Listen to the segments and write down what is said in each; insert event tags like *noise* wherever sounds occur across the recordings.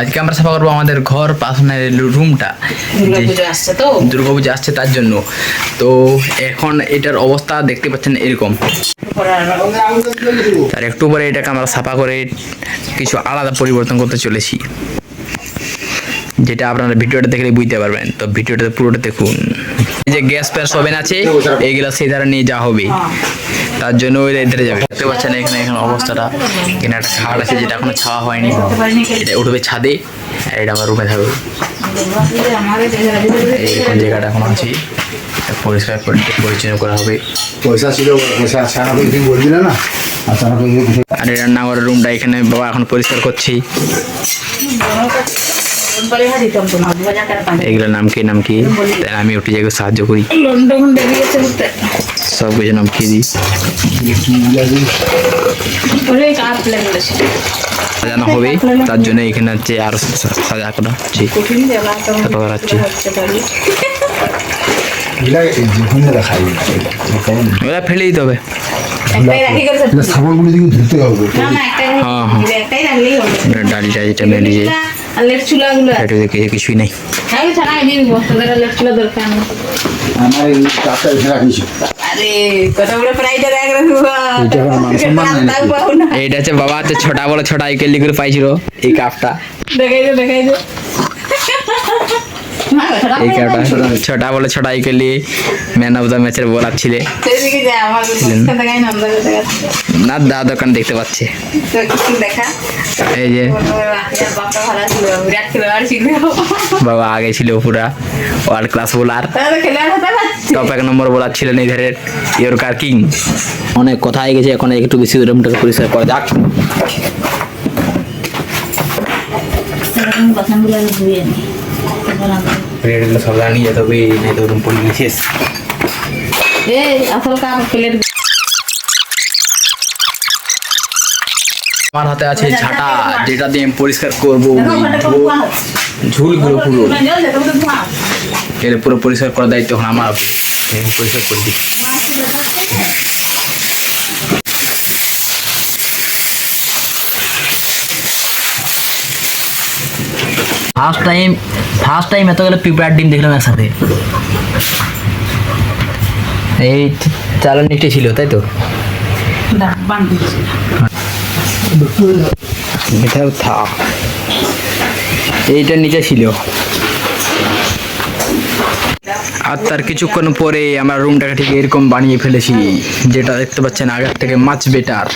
আজকে আমরা সাফা করব আমাদের ঘর পাশনের রুমটা। দুর্গা আসছে তো? দুর্গাপূজা আসছে তার জন্য। তো এখন এটার অবস্থা দেখতে পাচ্ছেন এরকম। আর একটু পরে এটাকে আমরা সাফা করে কিছু আলাদা পরিবর্তন করতে চলেছি। যেটা আপনারা ভিডিওটা দেখলে বুঝতে পারবেন। তো ভিডিওটা পুরোটা দেখুন। এই যে গ্যাস প্যাস ওভেন আছে এইগুলো সেই ধারে নিয়ে যাওয়া হবে। তার জন্য ওই এধারে যাবে। দেখতে পাচ্ছেন এখানে এখানে অবস্থাটা। এখানে একটা খাট আছে যেটা এখনও ছাওয়া হয়নি। এটা উঠবে ছাদে আর এটা আমার রুমে থাকবে। এইরকম জায়গাটা এখন আছে। এটা পরিষ্কার করে পরিচ্ছন্ন করা হবে। পয়সা ছিল পয়সা সারা করে না? আর কিছু আর রান্নাঘরের রুমটা এখানে বাবা এখন পরিষ্কার করছি। এগুলোর নাম কি নাম কি? আমি উঠে যাই সাহায্য করি। সব কিছু নাম কি দিই সাজানো হবে তার জন্য এখানে হচ্ছে আরও সাজা করা হচ্ছে ফেলে দিতে হবে। সাবানগুলো দিকে ধুতে হবে। হ্যাঁ, হ্যাঁ। এটা ডালিটা যেটা মেলি এটা দেখে কিছুই নেই। আমার এই এটা সম্মান নাই হচ্ছে বাবা তো ছোটা বড় ছোটা আইকেল করে পাইছিল এই কাপটা। এই কাপটা *laughs* ছোটা বলে ছোটা আইকেল ম্যান অফ দ্য ম্যাচের বলার ছিলে। না দা দোকান দেখতে পাচ্ছে। এই যে। বাবা আগে ছিল পুরা ওয়ার্ল্ড ক্লাস বোলার টপ এক নম্বর বোলার ছিলেন এই ধারের ইয়র্কার কিং অনেক কথা হয়ে গেছে এখন একটু বেশি রুমটাকে পরিষ্কার করা যাক। বাসনগুলো আমি ধুয়ে নিই প্লেটগুলো সব নিয়ে যেতে হবে নাই তো রুম পড়ে গেছিস এই আসল কাপ প্লেট আমার হাতে আছে ঝাঁটা যেটা দিয়ে আমি পরিষ্কার করব ঝুলগুলো পুরো। এর পুরো পরিষ্কার করার দায়িত্ব এখন আমার পরিষ্কার করে দিই। ফার্স্ট টাইম ফার্স্ট টাইম এতগুলো পিঁপড়ার ডিম দেখলাম একসাথে। এই চালার নিচে ছিল তাই তো? থাক এইটার নিচে ছিল। আর তার কিছুক্ষণ পরে আমরা রুমটাকে ঠিক এরকম বানিয়ে ফেলেছি যেটা দেখতে পাচ্ছেন আগের থেকে মাছ বেটার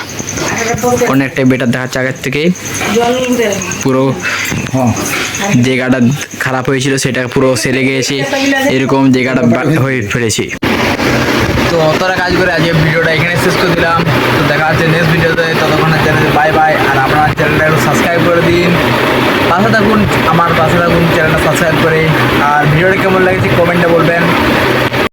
অনেকটা বেটার দেখাচ্ছে আগের থেকে পুরো হ্যাঁ। জায়গাটা খারাপ হয়েছিল সেটা পুরো সেরে গিয়েছে। এরকম জায়গাটা হয়ে ফেলেছে। তো অতটা কাজ করে আজকে ভিডিওটা এখানে শেষ করে দিলাম। তো দেখা হচ্ছে নেক্সট ভিডিওতে। ততক্ষণের চ্যানেলে বাই বাই আর আপনার চ্যানেলটা একটু সাবস্ক্রাইব করে দিন। পাশে থাকুন আমার পাশে থাকুন চ্যানেলটা সাবস্ক্রাইব করে। আর ভিডিওটা কেমন লাগছে কমেন্টে বলবেন।